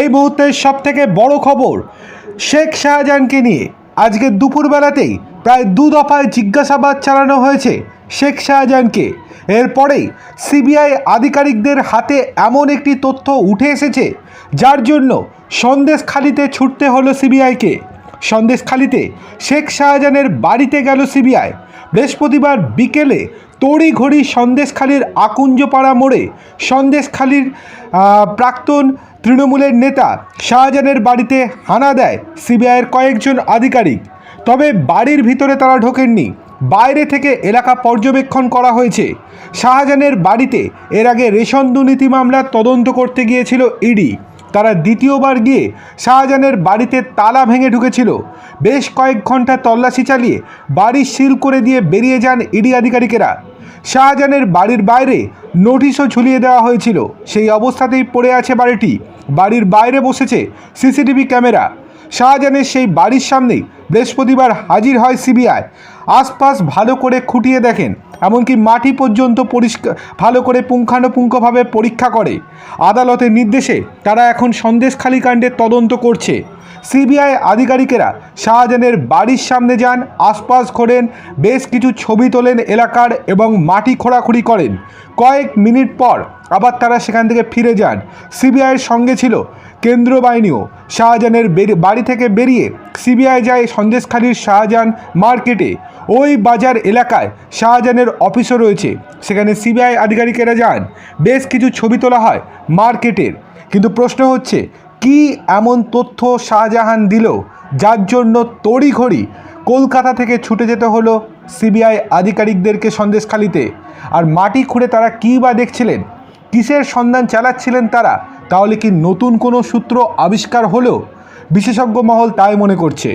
এই মুহূর্তের সব থেকে বড় খবর শেখ শাহজাহানকে নিয়ে। আজকে দুপুরবেলাতেই প্রায় দু দফায় জিজ্ঞাসাবাদ চালানো হয়েছে শেখ শাহজাহানকে। এরপরেই সিবিআই আধিকারিকদের হাতে এমন একটি তথ্য উঠে এসেছে, যার জন্য সন্দেশখালিতে ছুটতে হলো সিবিআইকে। সন্দেশখালিতে শেখ শাহজাহানের বাড়িতে গেল সিবিআই। বৃহস্পতিবার বিকেলে তড়িঘড়ি সন্দেশখালির আকুঞ্জপাড়া মোড়ে সন্দেশখালির প্রাক্তন তৃণমূলের নেতা শাহজাহানের বাড়িতে হানা দেয় সিবিআইয়ের কয়েকজন আধিকারিক। তবে বাড়ির ভিতরে তারা ঢোকেননি। বাইরে থেকে এলাকা পর্যবেক্ষণ করা হয়েছে। শাহজাহানের বাড়িতে এর আগে রেশন দুর্নীতি মামলার তদন্ত করতে গিয়েছিল ইডি। তারা দ্বিতীয়বার গিয়ে শাহজাহানের বাড়িতে তালা ভেঙে ঢুকেছিল। বেশ কয়েক ঘণ্টা তল্লাশি চালিয়ে বাড়ি সিল করে দিয়ে বেরিয়ে যান ইডি আধিকারিকেরা। শাহজাহানের বাড়ির বাইরে নোটিশও ঝুলিয়ে দেওয়া হয়েছিল। সেই অবস্থাতেই পড়ে আছে বাড়িটি। বাড়ির বাইরে বসেছে সিসিটিভি ক্যামেরা। শাহজাহানের সেই বাড়ির সামনেই বৃহস্পতিবার হাজির হয় সিবিআই। আশপাশ ভালো করে খুঁটিয়ে দেখেন, এমনকি মাটি পর্যন্ত পরিষ্কার, ভালো করে পুঙ্খানুপুঙ্খভাবে পরীক্ষা করে। আদালতের নির্দেশে তারা এখন সন্দেশখালী কাণ্ডের তদন্ত করছে। সিবিআই আধিকারিকেরা শাহজাহানের বাড়ির সামনে যান, আশপাশ ঘোরেন, বেশ কিছু ছবি তোলেন এলাকার এবং মাটি খোঁড়াখুড়ি করেন। কয়েক মিনিট পর আবার তারা সেখান থেকে ফিরে যান। সিবিআইয়ের সঙ্গে ছিল কেন্দ্রীয় বাহিনীও শাহজাহানের বাড়ি থেকে বেরিয়ে সিবিআই যায় সন্দেশখালীর শাহজাহান মার্কেটে। ওই বাজার এলাকায় শাহজাহানের অফিসও রয়েছে। সেখানে সিবিআই আধিকারিকেরা যান। বেশ কিছু ছবি তোলা হয় মার্কেটের। কিন্তু প্রশ্ন হচ্ছে, কি এমন তথ্য শাহজাহান দিল? যার জন্য তড়িঘড়ি কলকাতা থেকে ছুটে যেতে হলো সিবিআই আধিকারিকদেরকে সন্দেশখালিতে। আর মাটি খুঁড়ে তারা কী বা দেখছিলেন? কিসের সন্ধান চালাচ্ছিলেন তারা? তাহলে কি নতুন কোনো সূত্র আবিষ্কার হলেও বিশেষজ্ঞ মহল তাই মনে করছে?